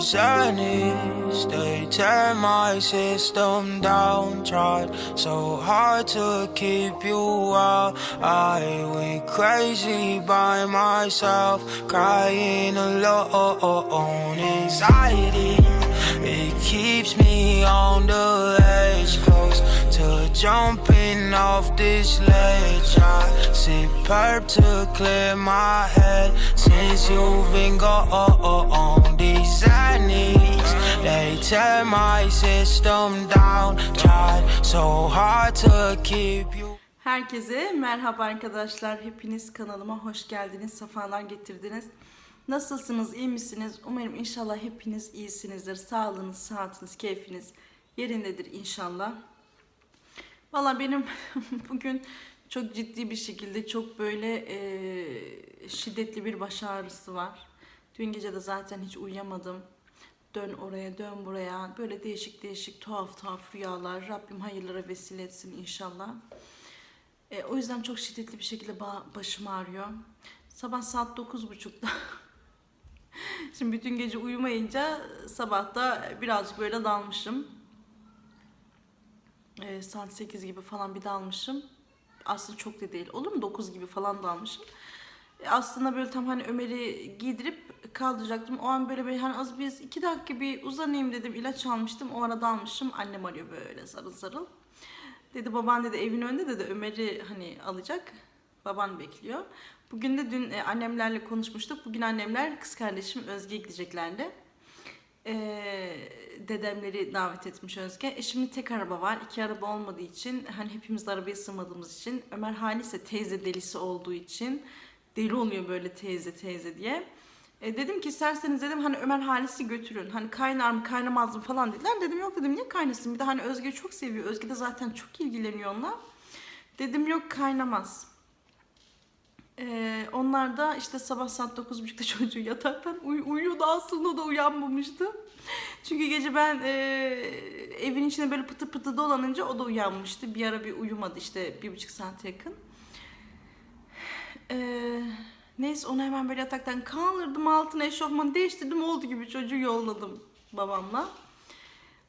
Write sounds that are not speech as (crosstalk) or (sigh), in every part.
journeys, they tear my system down. Tried so hard to keep you out. I went crazy by myself, crying alone. Anxiety, it keeps me on the edge, close to jumping off this ledge. I sip perp to clear my head since you've been gone. These knees, they tear my system down. Tried so hard to keep you. Herkese merhaba arkadaşlar. Hepiniz kanalıma hoş geldiniz. Safalar getirdiniz. Nasılsınız? iyi misiniz? Umarım inşallah hepiniz iyisinizdir. Sağlığınız, sıhhatiniz, keyfiniz yerindedir inşallah. Valla benim (laughs) bugün çok ciddi bir şekilde çok böyle eee, şiddetli bir baş ağrısı var. Dün gece de zaten hiç uyuyamadım. Dön oraya, dön buraya. Böyle değişik değişik tuhaf tuhaf rüyalar. Rabbim hayırlara vesile etsin inşallah. E, o yüzden çok şiddetli bir şekilde ba- başım ağrıyor. Sabah saat 9.30'da. (laughs) Şimdi bütün gece uyumayınca sabahta birazcık böyle dalmışım. E, saat 8 gibi falan bir dalmışım. Aslında çok da değil. Olur mu? 9 gibi falan dalmışım. Aslında böyle tam hani Ömer'i giydirip kaldıracaktım. O an böyle bir hani az biz iki dakika bir uzanayım dedim. ilaç almıştım. O arada almışım. Annem arıyor böyle sarıl sarıl. Dedi baban dedi evin önünde dedi Ömer'i hani alacak. Baban bekliyor. Bugün de dün e, annemlerle konuşmuştuk. Bugün annemler kız kardeşim Özge'ye gideceklerdi. Ee, dedemleri davet etmiş Özge. E şimdi tek araba var. iki araba olmadığı için hani hepimiz arabaya sığmadığımız için Ömer Hali ise teyze delisi olduğu için deli oluyor böyle teyze teyze diye. E, dedim ki isterseniz dedim hani Ömer Halis'i götürün. Hani kaynar mı kaynamaz mı falan dediler. Dedim yok dedim niye kaynasın? Bir de hani Özge çok seviyor. Özge de zaten çok ilgileniyor onunla. Dedim yok kaynamaz. Ee, onlar da işte sabah saat 9.30'da (laughs) çocuğu yataktan uy- uyuyordu aslında da uyanmamıştı. Çünkü gece ben e, evin içinde böyle pıtı pıtı dolanınca o da uyanmıştı. Bir ara bir uyumadı işte bir buçuk saate yakın. Ee, neyse onu hemen böyle yataktan kaldırdım altına eşofmanı değiştirdim oldu gibi çocuğu yolladım babamla.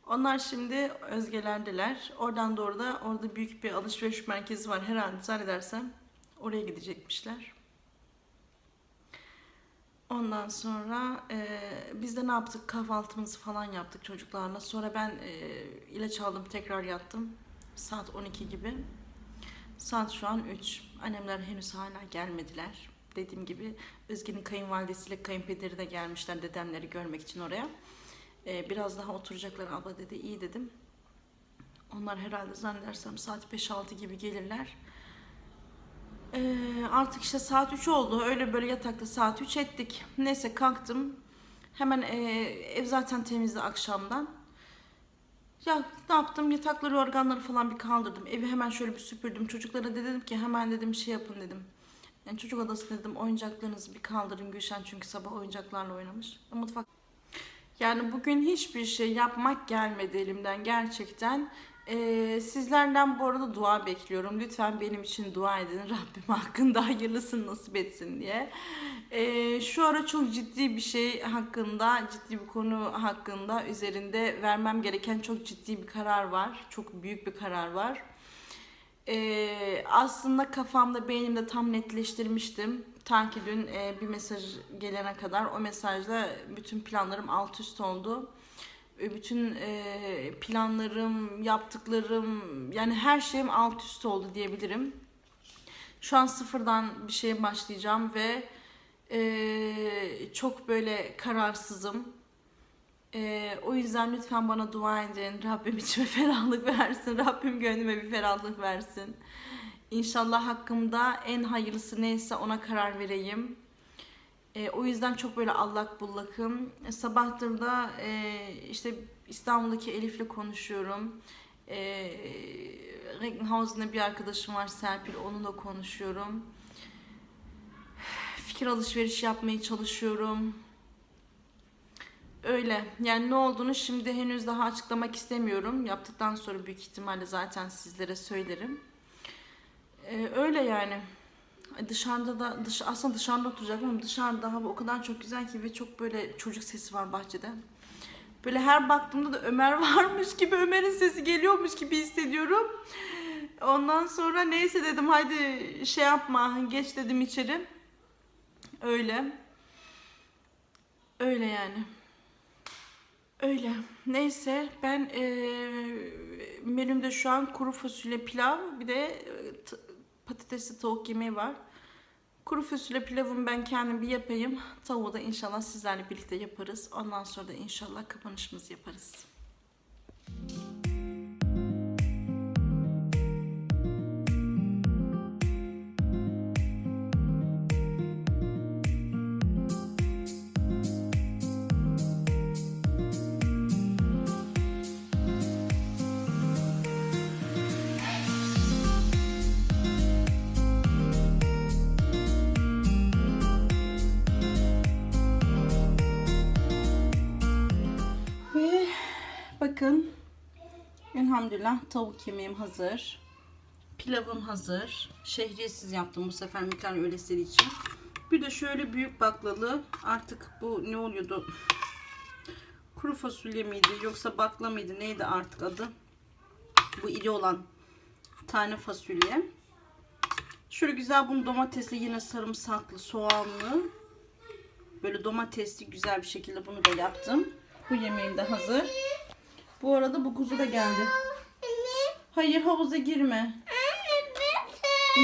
Onlar şimdi Özgeler'deler. Oradan doğru da orada büyük bir alışveriş merkezi var herhalde zannedersem. Oraya gidecekmişler. Ondan sonra e, biz de ne yaptık? Kahvaltımızı falan yaptık çocuklarla. Sonra ben e, ilaç aldım tekrar yattım. Saat 12 gibi. Saat şu an 3. Annemler henüz hala gelmediler. Dediğim gibi Özge'nin kayınvalidesiyle kayınpederi de gelmişler dedemleri görmek için oraya. E, biraz daha oturacaklar abla dedi. İyi dedim. Onlar herhalde zannedersem saat 5-6 gibi gelirler. Ee, artık işte saat 3 oldu. Öyle böyle yatakta saat 3 ettik. Neyse kalktım. Hemen e, ev zaten temizdi akşamdan. Ya ne yaptım? Yatakları, organları falan bir kaldırdım. Evi hemen şöyle bir süpürdüm. Çocuklara da dedim ki hemen dedim şey yapın dedim. Yani çocuk odası dedim oyuncaklarınızı bir kaldırın Gülşen çünkü sabah oyuncaklarla oynamış. Mutfak yani bugün hiçbir şey yapmak gelmedi elimden gerçekten. Ee, sizlerden bu arada dua bekliyorum. Lütfen benim için dua edin. (laughs) Rabbim hakkında hayırlısını nasip etsin diye. Ee, şu ara çok ciddi bir şey hakkında, ciddi bir konu hakkında üzerinde vermem gereken çok ciddi bir karar var. Çok büyük bir karar var. Ee, aslında kafamda beynimde tam netleştirmiştim. Ta ki dün e, bir mesaj gelene kadar o mesajla bütün planlarım alt üst oldu. Ve bütün e, planlarım, yaptıklarım yani her şeyim alt üst oldu diyebilirim. Şu an sıfırdan bir şeye başlayacağım ve e, çok böyle kararsızım. O yüzden lütfen bana dua edin. Rabbim içime (laughs) ferahlık versin. Rabbim gönlüme bir ferahlık versin. İnşallah hakkımda en hayırlısı neyse ona karar vereyim. Ee, o yüzden çok böyle allak bullakım. E, sabahtır da e, işte İstanbul'daki Elif'le konuşuyorum. E, Recklinghausen'da bir arkadaşım var Serpil. Onunla konuşuyorum. Fikir alışveriş yapmaya çalışıyorum. Öyle. Yani ne olduğunu şimdi henüz daha açıklamak istemiyorum. Yaptıktan sonra büyük ihtimalle zaten sizlere söylerim. Ee, öyle yani. Ay Dışarıda da dış, aslında dışarıda oturacaktım ama dışarıda hava o kadar çok güzel ki ve çok böyle çocuk sesi var bahçede. Böyle her baktığımda da Ömer (laughs) varmış gibi Ömer'in sesi geliyormuş gibi hissediyorum. Ondan sonra neyse dedim haydi şey yapma geç dedim içeri. Öyle. Öyle yani. Öyle. Neyse ben eee menümde şu an kuru fasulye pilav bir de e, patatesli tavuk yemeği var. Kuru fasulye pilavımı ben kendim bir yapayım. Tavuğu da inşallah sizlerle birlikte yaparız. Ondan sonra da inşallah kapanışımızı yaparız. Bakın elhamdülillah tavuk yemeğim hazır. Pilavım hazır. Şehriyesiz yaptım bu sefer Mikael öylesleri için. Bir de şöyle büyük baklalı artık bu ne oluyordu? Kuru fasulye miydi yoksa bakla mıydı neydi artık adı? Bu iri olan tane fasulye. Şöyle güzel bunu domatesli yine sarımsaklı soğanlı böyle domatesli güzel bir şekilde bunu da yaptım. Bu yemeğim de hazır. Bu arada bu kuzu da geldi. Hayır havuza girme.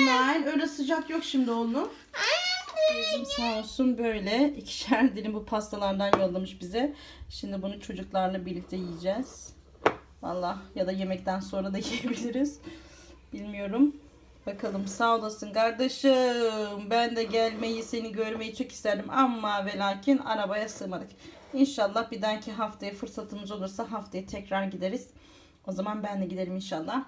Nail öyle sıcak yok şimdi oğlum. Bizim sağ olsun böyle ikişer dilim bu pastalardan yollamış bize. Şimdi bunu çocuklarla birlikte yiyeceğiz. Valla ya da yemekten sonra da (laughs) yiyebiliriz. Bilmiyorum. Bakalım sağ olasın kardeşim. Ben de gelmeyi seni görmeyi çok isterdim ama ve lakin arabaya sığmadık. İnşallah bir dahaki haftaya fırsatımız olursa haftaya tekrar gideriz. O zaman ben de giderim inşallah.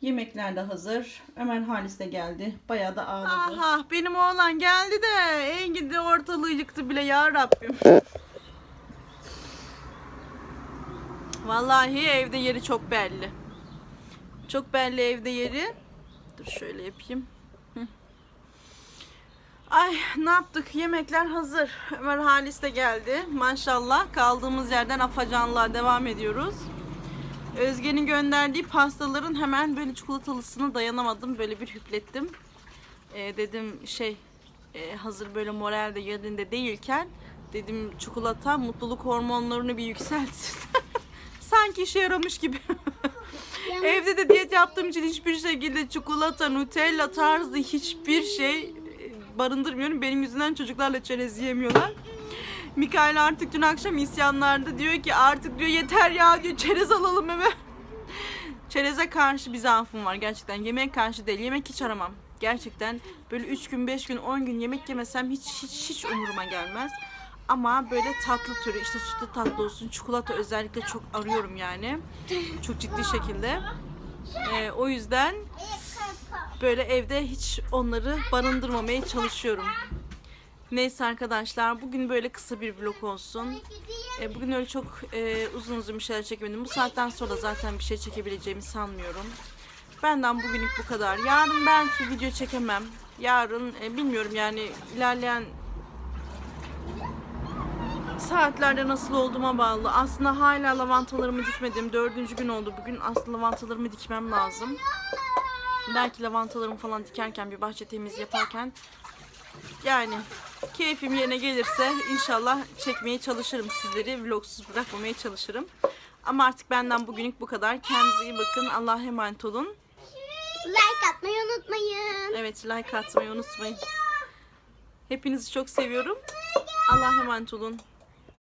Yemekler de hazır. Ömer Halis de geldi. Bayağı da ağladı. Aha benim oğlan geldi de Engin de ortalığı yıktı bile ya Rabbim. Vallahi evde yeri çok belli. Çok belli evde yeri. Dur şöyle yapayım. Ay ne yaptık? Yemekler hazır. Ömer Halis de geldi. Maşallah kaldığımız yerden afacanlığa devam ediyoruz. Özge'nin gönderdiği pastaların hemen böyle çikolatalısına dayanamadım. Böyle bir hüplettim. Ee, dedim şey e, hazır böyle moral de yerinde değilken dedim çikolata mutluluk hormonlarını bir yükseltsin. (laughs) Sanki işe yaramış gibi. (laughs) Evde de diyet yaptığım için hiçbir şekilde çikolata, nutella tarzı hiçbir şey e, barındırmıyorum. Benim yüzümden çocuklarla çerez yiyemiyorlar. Mikael artık dün akşam isyanlarda diyor ki artık diyor yeter ya diyor çerez alalım hemen. Çereze karşı bir zaafım var gerçekten. Yemeğe karşı değil. Yemek hiç aramam. Gerçekten böyle 3 gün, 5 gün, 10 gün yemek yemesem hiç hiç hiç umuruma gelmez. Ama böyle tatlı türü işte sütlü tatlı olsun, çikolata özellikle çok arıyorum yani. Çok ciddi şekilde. Ee, o yüzden böyle evde hiç onları barındırmamaya çalışıyorum. Neyse arkadaşlar bugün böyle kısa bir vlog olsun. E, bugün öyle çok e, uzun uzun bir şeyler çekemedim. Bu saatten sonra zaten bir şey çekebileceğimi sanmıyorum. Benden bugünlük bu kadar. Yarın belki video çekemem. Yarın e, bilmiyorum yani ilerleyen saatlerde nasıl olduğuma bağlı. Aslında hala lavantalarımı dikmedim. Dördüncü gün oldu bugün. Aslında lavantalarımı dikmem lazım. Belki lavantalarımı falan dikerken bir bahçe temizliği yaparken yani keyfim yerine gelirse inşallah çekmeye çalışırım sizleri. Vlogsuz bırakmamaya çalışırım. Ama artık benden bugünlük bu kadar. Kendinize iyi bakın. Allah'a emanet olun. Like atmayı unutmayın. Evet like atmayı unutmayın. Hepinizi çok seviyorum. Allah'a emanet olun.